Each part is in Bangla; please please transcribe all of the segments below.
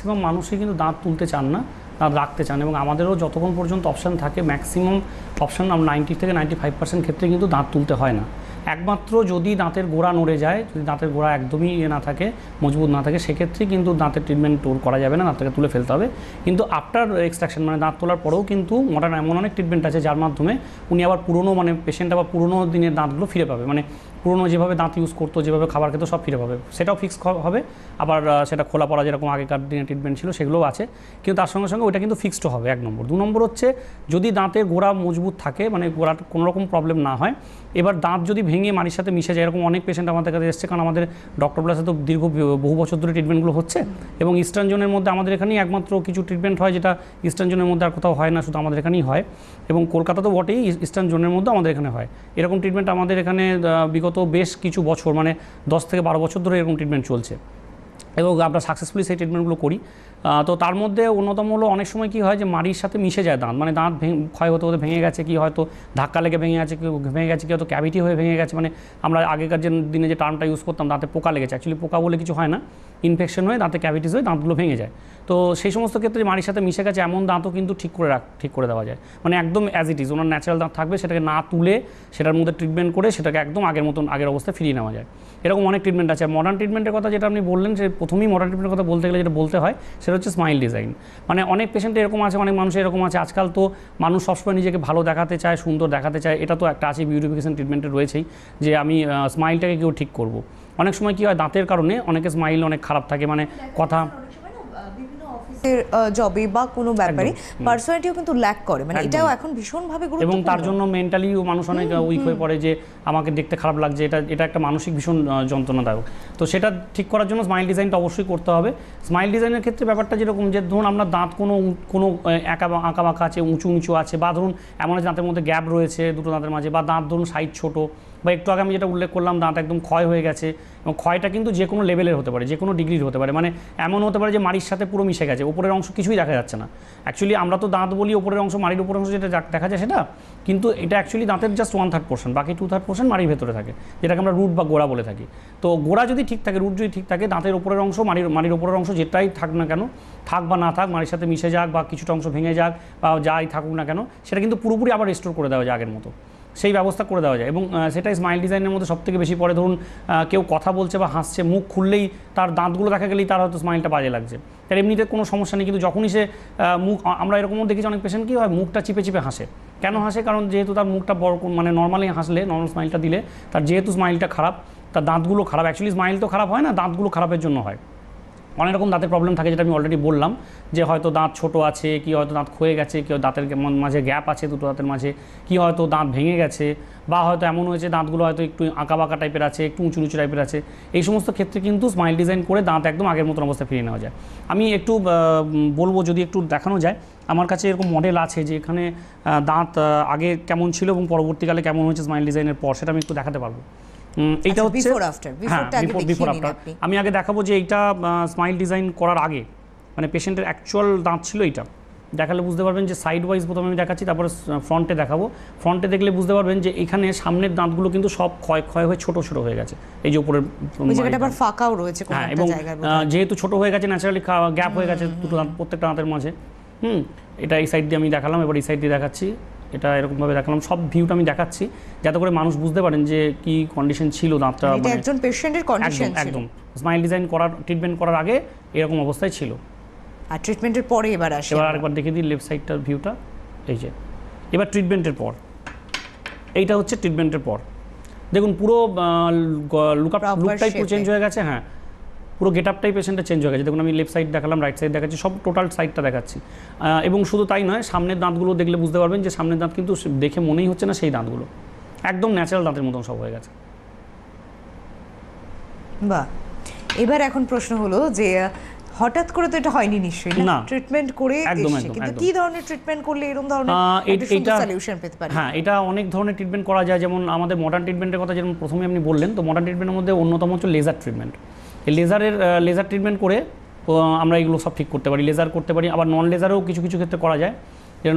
ম্যাক্সিমাম মানুষই কিন্তু দাঁত তুলতে চান না, দাঁত রাখতে চান এবং আমাদেরও যতক্ষণ পর্যন্ত অপশান থাকে ম্যাক্সিমাম অপশান নাইনটি থেকে নাইনটি ফাইভ পার্সেন্ট ক্ষেত্রে কিন্তু দাঁত তুলতে হয় না। একমাত্র যদি দাঁতের গোড়া নড়ে যায়, যদি দাঁতের গোড়া একদমই ইয়ে না থাকে, মজবুত না থাকে সেক্ষেত্রে কিন্তু দাঁতের ট্রিটমেন্ট টোর করা যাবে না, দাঁতটাকে তুলে ফেলতে হবে। কিন্তু আফটার এক্সট্রাকশন মানে দাঁত তোলার পরেও কিন্তু মডার্ন এমন অনেক ট্রিটমেন্ট আছে যার মাধ্যমে উনি আবার পুরনো মানে পেশেন্ট আবার পুরনো দিনের দাঁতগুলো ফিরে পাবে। মানে পুরনো যেভাবে দাঁত ইউজ করতো যেভাবে খাবার খেতো সব ফিরে পাবে। সেটাও ফিক্স হবে। আবার সেটা খোলা পড়া যেরকম আগেকার দিনে ট্রিটমেন্ট ছিল সেগুলোও আছে। কিন্তু তার সঙ্গে সঙ্গে ওইটা কিন্তু ফিক্সড হবে এক নম্বর। দু নম্বর হচ্ছে যদি দাঁতের গোড়া মজবুত থাকে মানে গোড়া কোনো রকম প্রবলেম না হয় এবার দাঁত যদি ভেঙে মাড়ির সাথে মিশে যায় এরকম অনেক পেশেন্ট আমাদের কাছে এসছে কারণ আমাদের ডক্টর প্লাসে তো দীর্ঘ বহু বছর ধরে ট্রিটমেন্টগুলো হচ্ছে। এবং ইস্টার্ন জোনের মধ্যে আমাদের এখানেই একমাত্র কিছু ট্রিটমেন্ট হয় যেটা ইস্টার্ন জোনের মধ্যে আর কোথাও হয় না শুধু আমাদের এখানেই হয়। এবং কলকাতা তো বটেই ইস্টার্ন জোনের মধ্যে আমাদের এখানে হয়। এরকম ট্রিটমেন্ট আমাদের এখানে আহ, বিগত বেশ কিছু বছর মানে দশ থেকে বারো বছর ধরে এরকম ট্রিটমেন্ট চলছে। এবং আমরা সাকসেসফুলি সেই ট্রিটমেন্টগুলো করি। তো তার মধ্যে অন্যতম হলো অনেক সময় কি হয় যে মাড়ির সাথে মিশে যায় দাঁত। মানে দাঁত ক্ষয় হতে হতে ভেঙে গেছে, কি হয়তো ধাক্কা লেগে ভেঙে গেছে কি ভেঙে গেছে, কি হয়তো ক্যাভিটি হয়ে ভেঙে গেছে। মানে আমরা আগেকার যে দিনে যে টার্মটা ইউজ করতাম, দাঁতে পোকা লেগেছে। অ্যাকচুয়ালি পোকা বলে কিছু হয় না। ইনফেকশন হয়ে দাঁতে ক্যাভিটিস হয়ে দাঁতগুলো ভেঙে যায়। তো সেই সমস্ত ক্ষেত্রে মাড়ির সাথে মিশে গেছে, এমন দাঁতও কিন্তু ঠিক করে রাখ ঠিক করে দেওয়া যায়। মানে একদম অ্যাজ ইট ইজ ওনার ন্যাচারাল দাঁত থাকবে, সেটাকে না তুলে সেটার মধ্যে ট্রিটমেন্ট করে সেটাকে একদম আগের মতন, আগের অবস্থায় ফিরিয়ে নেওয়া যায়। এরকম অনেক ট্রিটমেন্ট আছে। মডার্ন ট্রিটমেন্টের কথা যেটা আপনি বললেন, যে প্রথমেই মডার্ন ট্রিটমেন্টের কথা বলতে গেলে যেটা বলতে হয় সেটা হচ্ছে স্মাইল ডিজাইন মানে অনেক পেশেন্ট এরকম আছে অনেক মানুষ এরকম আছে। আজকাল তো মানুষ সবসময় নিজেকে ভালো দেখাতে চায় সুন্দর দেখাতে চায়। এটা তো একটা আছে বিউটিফিকেশন ট্রিটমেন্টে রয়েছেই যে আমি স্মাইলটাকে কেউ ঠিক করব। অনেক সময় কী হয় দাঁতের কারণে অনেকে স্মাইল অনেক খারাপ থাকে। মানে কথা জবে বা কোনো ব্যাপারে। পার্সোনালিটিও কিন্তু ল্যাক করে। মানে এটাও এখন ভীষণভাবে এবং তার জন্য মেন্টালিও মানুষ অনেক উইক হয়ে পড়ে যে আমাকে দেখতে খারাপ লাগছে এটা এটা একটা মানসিক ভীষণ যন্ত্রণাদায়ক। তো সেটা ঠিক করার জন্য স্মাইল ডিজাইনটা অবশ্যই করতে হবে। স্মাইল ডিজাইনের ক্ষেত্রে ব্যাপারটা যেরকম যে ধরুন আমরা দাঁত কোনো কোনো একা আঁকা বাঁকা আছে উঁচু উঁচু আছে বা ধরুন এমন আছে দাঁতের মধ্যে গ্যাপ রয়েছে দুটো দাঁতের মাঝে বা দাঁত ধরুন সাইজ ছোট বা একটু আগে আমি যেটা উল্লেখ করলাম, দাঁত একদম ক্ষয় হয়ে গেছে এবং ক্ষয়টা কিন্তু যে কোনো লেভেলের হতে পারে যে কোনো ডিগ্রির হতে পারে। মানে এমন হতে পারে যে মাড়ির সাথে পুরো মিশে গেছে ওপরের অংশ কিছুই দেখা যাচ্ছে না। অ্যাকচুয়ালি আমরা তো দাঁত বলি ওপরের অংশ, মাড়ির উপরের অংশ যেটা দেখা যায় সেটা, কিন্তু এটা অ্যাকচুয়ালি দাঁতের জাস্ট ওয়ান থার্ড পোর্শন বাকি টু থার্ড পোর্শন মাড়ির ভেতরে থাকে, যেটাকে আমরা রুট বা গোড়া বলে থাকি। তো গোড়া যদি ঠিক থাকে রুট যদি ঠিক থাকে, দাঁতের ওপরের অংশ, মাড়ির মাড়ির ওপরের অংশ যেটাই থাক না কেন, থাক বা না থাক, মাড়ির সাথে মিশে যাক বা কিছুটা অংশ ভেঙে যাক বা যাই থাকুক না কেন, সেটা কিন্তু পুরোপুরি আবার রেস্টোর করে দেওয়া যায় আগের মতো। সেই ব্যবস্থা করে দেওয়া যায়। এবং সেটাই স্মাইল ডিজাইনের মধ্যে সবথেকে বেশি পড়ে। ধরুন কেউ কথা বলছে বা হাসছে, মুখ খুললেই তার দাঁতগুলো দেখা গেলেই তার হয়তো স্মাইলটা বাজে লাগছে। তার এমনিতে কোনো সমস্যা নেই, কিন্তু যখনই সে মুখ আমরা এরকমও দেখেছি অনেক পেশেন্ট কী হয়, মুখটা চিপে চিপে হাসে। কেন হাসে? কারণ যেহেতু তার মুখটা বড় মানে নর্মালি হাসলে নর্মাল স্মাইলটা দিলে, তার যেহেতু স্মাইলটা খারাপ, তার দাঁতগুলো খারাপ। অ্যাকচুয়ালি স্মাইল তো খারাপ হয় না, দাঁতগুলো খারাপের জন্য হয়। অনেক রকম দাঁতের প্রবলেম থাকে যেটা আমি অলরেডি বললাম, যে হয়তো দাঁত ছোট আছে, কি হয়তো দাঁত ক্ষয়ে গেছে, কি হয়তো দাঁতের মাঝে গ্যাপ আছে, দুটো দাঁতের মাঝে, কি হয়তো দাঁত ভেঙে গেছে, বা হয়তো এমন হয়েছে দাঁতগুলো হয়তো একটু বাঁকা টাইপের আছে, একটু উঁচু নিচু টাইপের আছে, এই সমস্ত ক্ষেত্রে কিন্তু স্মাইল ডিজাইন করে দাঁত একদম আগের মতন অবস্থায় ফিরিয়ে নেওয়া যায়। আমি একটু বলব যদি একটু দেখানো যায়, আমার কাছে এরকম মডেল আছে যে এখানে দাঁত আগে কেমন ছিল এবং পরবর্তীকালে কেমন হয়েছে স্মাইল ডিজাইনের পর, সেটা আমি একটু দেখাতে পারব। আচ্ছা, হচ্ছে হ্যাঁ আগে বিফোর আফটার আমি আগে দেখাবো যে এইটা স্মাইল ডিজাইন করার আগে মানে পেশেন্টের অ্যাকচুয়াল দাঁত ছিল এইটা। দেখালে বুঝতে পারবেন যে সাইড ওয়াইজ প্রথমে আমি দেখাচ্ছি তারপরে ফ্রন্টে দেখাবো। ফ্রন্টে দেখলে বুঝতে পারবেন যে এখানে সামনের দাঁতগুলো কিন্তু সব ক্ষয় ক্ষয় হয়ে ছোট ছোট হয়ে গেছে। এই যে উপরের আবার ফাঁকাও রয়েছে হ্যাঁ এবং যেহেতু ছোট হয়ে গেছে ন্যাচারালি গ্যাপ হয়ে গেছে দুটো দাঁত প্রত্যেকটা দাঁতের মাঝে। হুম এটা এই সাইড দিয়ে আমি দেখালাম এবার এই সাইড দিয়ে দেখাচ্ছি। এটা এরকমভাবে দেখালাম। সব ভিউটা আমি দেখাচ্ছি। যাতে করে মানুষ বুঝতে পারেন যে কি কন্ডিশন ছিল দাঁতটা মানে একজন পেশেন্টের কন্ডিশন একদম স্মাইল ডিজাইন করার ট্রিটমেন্ট করার আগে এরকম অবস্থায় ছিল। আর ট্রিটমেন্টের পরে এবার আসে। এবার। আরেকবার দেখে দিই লেফট সাইডটার ভিউটা এই যে এবার ট্রিটমেন্টের পর। এইটা হচ্ছে ট্রিটমেন্টের পর। দেখুন পুরো লুকআপ লুকটাই চেঞ্জ হয়ে গেছে হ্যাঁ। পুরো গেট আপটাই পেশেন্টের চেঞ্জ হয়ে গেছে। দেখুন আমি লেফট সাইড দেখালাম রাইট সাইড দেখাচ্ছি সব টোটাল সাইডটা দেখাচ্ছি। এবং শুধু তাই নয় সামনের দাঁতগুলো দেখলে বুঝতে পারবেন যে সামনের দাঁত কিন্তু দেখে মনেই হচ্ছে না সেই দাঁতগুলো। একদম ন্যাচারাল দাঁতের মতন সব হয়ে গেছে। বাহ! এবার এখন প্রশ্ন হলো যে হঠাৎ করে তো এটা হয়নি নিশ্চয়ই না। ট্রিটমেন্ট করে একদম, কিন্তু কি ধরনের ট্রিটমেন্ট করলে এরকম ধরনের এটা- সলিউশন পেতে পারি? হ্যাঁ এটা অনেক ধরনের ট্রিটমেন্ট করা যায়। যেমন আমাদের মডার্ন ট্রিটমেন্টের কথা যেমন প্রথমে আপনি বললেন তো মডার্ন ট্রিটমেন্টের মধ্যে অন্যতম হচ্ছে লেজার ট্রিটমেন্ট এই লেজারের লেজার ট্রিটমেন্ট করে আমরা এগুলো সব ঠিক করতে পারি। লেজার করতে পারি, আবার নন লেজারেও কিছু কিছু ক্ষেত্রে করা যায়।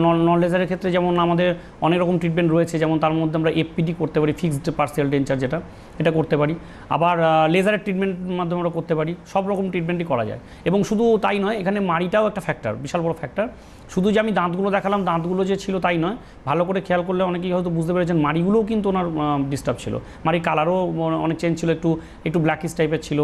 নন নন লেজারের ক্ষেত্রে যেমন আমাদের অনেক রকম ট্রিটমেন্ট রয়েছে, যেমন তার মধ্যে আমরা এফপিডি করতে পারি ফিক্সড পার্সিয়াল ডেঞ্চার যেটা, এটা করতে পারি। আবার লেজারের ট্রিটমেন্ট মাধ্যমে আমরা করতে পারি, সব রকম ট্রিটমেন্টই করা যায়। এবং শুধু তাই নয়, এখানে মাড়িটাও একটা ফ্যাক্টর বিশাল বড় ফ্যাক্টর শুধু যে আমি দাঁতগুলো দেখালাম, দাঁতগুলো যে ছিল তাই নয়, ভালো করে খেয়াল করলে অনেকেই হয়তো বুঝতে পেরেছেন, মাড়িগুলোও কিন্তু ওনার ডিস্টার্ব ছিল। মাড়ির কালারও অনেক চেঞ্জ ছিল, একটু একটু ব্ল্যাকিশ টাইপের ছিল।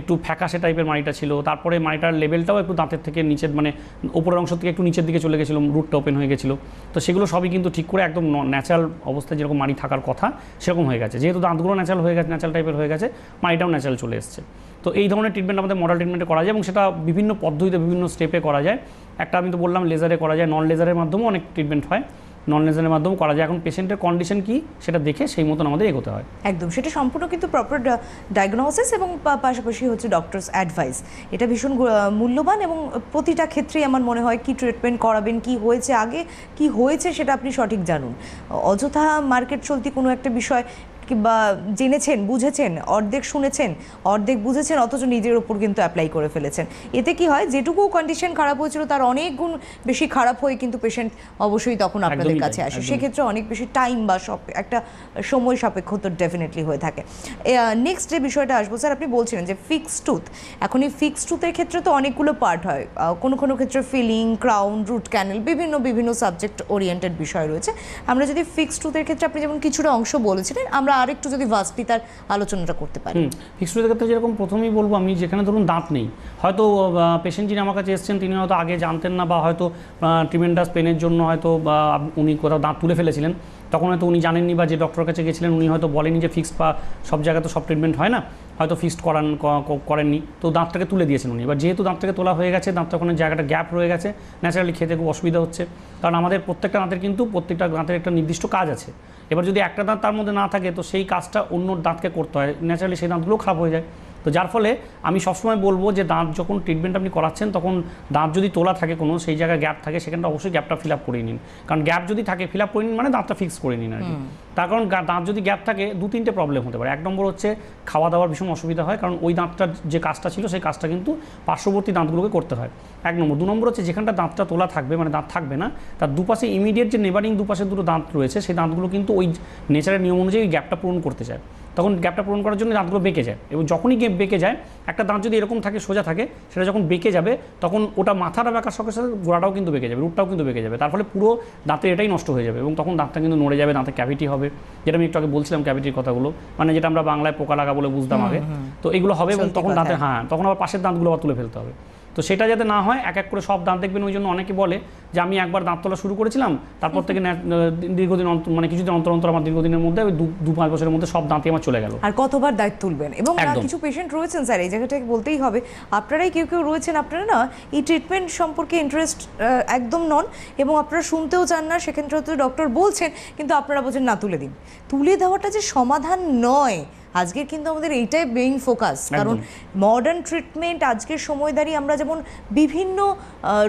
একটু ফ্যাকাশে টাইপের মাড়িটা ছিল। তারপরে মাড়িটার লেভেলটাও একটু দাঁতের থেকে নিচের মানে উপরের অংশ থেকে একটু নিচের দিকে চলে গেছিল, রুটটা ওপেন হয়ে গেছিল। তো সেগুলো সবই কিন্তু ঠিক করে একদম ন্যাচারাল অবস্থায় যেরকম মাড়ি থাকার কথা, সেরকম হয়ে গেছে। যেহেতু দাঁতগুলো ন্যাচারাল হয়ে গেছে ন্যাচারাল টাইপের হয়ে গেছে, মাড়িটাও ন্যাচারাল চলে এসছে। তো এই ধরনের ট্রিটমেন্ট আমাদের মডেল ট্রিটমেন্টে করা যায় এবং সেটা বিভিন্ন পদ্ধতিতে বিভিন্ন স্টেপে করা যায়। একটা আমি তো বললাম লেজারে করা যায় নন লেজারের মাধ্যমেও অনেক ট্রিটমেন্ট হয়। নন লেজারের মাধ্যমে করা যায়। এখন পেশেন্টের কন্ডিশন কি সেটা দেখে সেই মতন আমাদের এগোতে হয়। একদম, সেটা সম্পূর্ণ কিন্তু প্রপার ডায়াগনোসিস এবং পাশাপাশি হচ্ছে ডক্টরস অ্যাডভাইস এটা ভীষণ মূল্যবান এবং প্রতিটা ক্ষেত্রেই আমার মনে হয় কি ট্রিটমেন্ট করাবেন, কি হয়েছে আগে, কি হয়েছে সেটা আপনি সঠিক জানুন। অযথা মার্কেট চলতি কোনো একটা বিষয় কিংবা জেনেছেন বুঝেছেন অর্ধেক শুনেছেন অর্ধেক বুঝেছেন অথচ নিজের ওপর কিন্তু অ্যাপ্লাই করে ফেলেছেন। এতে কি হয়? যেটুকু কন্ডিশন খারাপ হয়েছিল তার অনেক গুণ বেশি খারাপ হয়ে কিন্তু পেশেন্ট অবশ্যই তখন আপনাদের কাছে আসে। সেক্ষেত্রে অনেক বেশি টাইম বা সব একটা সময় সাপেক্ষ তো ডেফিনেটলি হয়ে থাকে। নেক্সট যে বিষয়টা আসব স্যার আপনি বলছিলেন যে ফিক্স টুথ এখন এই ফিক্স টুথের ক্ষেত্রে তো অনেকগুলো পার্ট হয়। কোনো কোনো ক্ষেত্রে ফিলিং ক্রাউন রুট ক্যানেল বিভিন্ন বিভিন্ন সাবজেক্ট ওরিয়েন্টেড বিষয় রয়েছে। আমরা যদি ফিক্স টুথের ক্ষেত্রে আপনি যেমন কিছুটা অংশ বলেছিলেন আমরা আরেকটু যদি ভাস্পিতার আলোচনাটা করতে পারি। ফিক্সডের ফিক্সড ক্ষেত্রে যেরকম প্রথমেই বলব আমি, যেখানে ধরুন দাঁত নেই, হয়তো পেশেন্ট যিনি আমার কাছে এসছেন, তিনি হয়তো আগে জানতেন না বা হয়তো ট্রিমেন্ডাস পেনের জন্য হয়তো, বা উনি কোথাও দাঁত তুলে ফেলেছিলেন। তখন হয়তো উনি জানেননি বা যে ডক্টরের কাছে গেছিলেন, উনি হয়তো বলেনি যে ফিক্সড বা সব জায়গায় তো সব ট্রিটমেন্ট হয় না, হয়তো ফিক্সড করান করেননি। তো দাঁতটাকে তুলে দিয়েছেন উনি। এবার যেহেতু দাঁতটাকে তোলা হয়ে গেছে, দাঁতটা ওখানে জায়গাটা গ্যাপ রয়ে গেছে ন্যাচারালি খেতে খুব অসুবিধা হচ্ছে। কারণ আমাদের প্রত্যেকটা দাঁতের কিন্তু প্রত্যেকটা দাঁতের একটা নির্দিষ্ট কাজ আছে। এবার যদি একটা দাঁত তার মধ্যে না থাকে, তো সেই কাজটা অন্য দাঁতকে করতে হয়। ন্যাচারালি সেই দাঁতগুলো খারাপ হয়ে যায়। তো যার ফলে আমি সবসময় বলব যে দাঁত যখন ট্রিটমেন্ট আপনি করাচ্ছেন তখন দাঁত যদি তোলা থাকে কোনো সেই জায়গায় গ্যাপ থাকে সেখানটা অবশ্যই গ্যাপটা ফিল আপ করে নিন। কারণ গ্যাপ যদি থাকে ফিল আপ করে নিন মানে দাঁতটা ফিক্স করে নিন আর কি। তার কারণ দাঁত যদি গ্যাপ থাকে দু তিনটে প্রবলেম হতে পারে। এক নম্বর হচ্ছে খাওয়া দাওয়ার ভীষণ অসুবিধা হয় কারণ ওই দাঁতটার যে কাজটা ছিল সেই কাজটা কিন্তু পার্শ্ববর্তী দাঁতগুলোকে করতে হয়। এক নম্বর। দু নম্বর হচ্ছে যেখানটা দাঁতটা তোলা থাকবে মানে দাঁত থাকবে না তার দুপাশে ইমিডিয়েট যে নেবারিং দুপাশে দুটো দাঁত রয়েছে সেই দাঁতগুলো কিন্তু ওই নেচারের নিয়ম অনুযায়ী গ্যাপটা পূরণ করতে চায়। তখন গ্যাপটা পূরণ করার জন্য দাঁতগুলো বেঁকে যায়। এবং যখনই গ্যাপ বেঁকে যায় একটা দাঁত যদি এরকম থাকে সোজা থাকে সেটা যখন বেঁকে যাবে তখন ওটা মাথাটা বেঁকার সঙ্গে সাথে গোড়াটাও কিন্তু বেঁকে যাবে রুটটাও কিন্তু বেঁকে যাবে। তার ফলে পুরো দাঁতের এটাই নষ্ট হয়ে যাবে এবং তখন দাঁতটা কিন্তু নড়ে যাবে দাঁতে ক্যাভিটি হবে। যেটা আমি একটু আগে বলছিলাম ক্যাভিটির কথাগুলো। মানে যেটা আমরা বাংলায় পোকা লাগা বলে বুঝতাম আগে। তো এগুলো হবে এবং তখন। দাঁতে হ্যাঁ তখন আবার পাশের দাঁতগুলো আবার তুলে ফেলতে হবে। তো সেটা যাতে না হয় এক এক করে সব দাঁত দেখবেন ওই জন্য অনেকে বলে যে আমি একবার দাঁত তোলা শুরু করেছিলাম তারপর থেকে দীর্ঘদিন মানে কিছুদিন অন্তর অন্তর আমার দীর্ঘদিনের মধ্যে ওই দু দু পাঁচ বছরের মধ্যে সব দাঁতই আমার চলে গেল। আর কতবার দায়িত্ব তুলবেন? এবং কিছু পেশেন্ট রয়েছেন স্যার এই জায়গাটাকে বলতেই হবে আপনারাই কেউ কেউ রয়েছেন আপনারা না এই ট্রিটমেন্ট সম্পর্কে ইন্টারেস্ট একদম নন এবং আপনারা শুনতেও চান না সেক্ষেত্রে হয়তো ডক্টর বলছেন কিন্তু আপনারা বলছেন না তুলে দিন। তুলে দেওয়াটা যে সমাধান নয় আজকের কিন্তু আমাদের এইটাই মেইন ফোকাস কারণ মডার্ন ট্রিটমেন্ট আজকের সময় দাঁড়িয়ে আমরা যেমন বিভিন্ন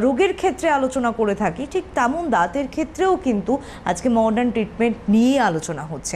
রোগের ক্ষেত্রে আলোচনা করে থাকি ঠিক তেমন দাঁতের ক্ষেত্রেও কিন্তু আজকে মডার্ন ট্রিটমেন্ট নিয়ে আলোচনা হচ্ছে।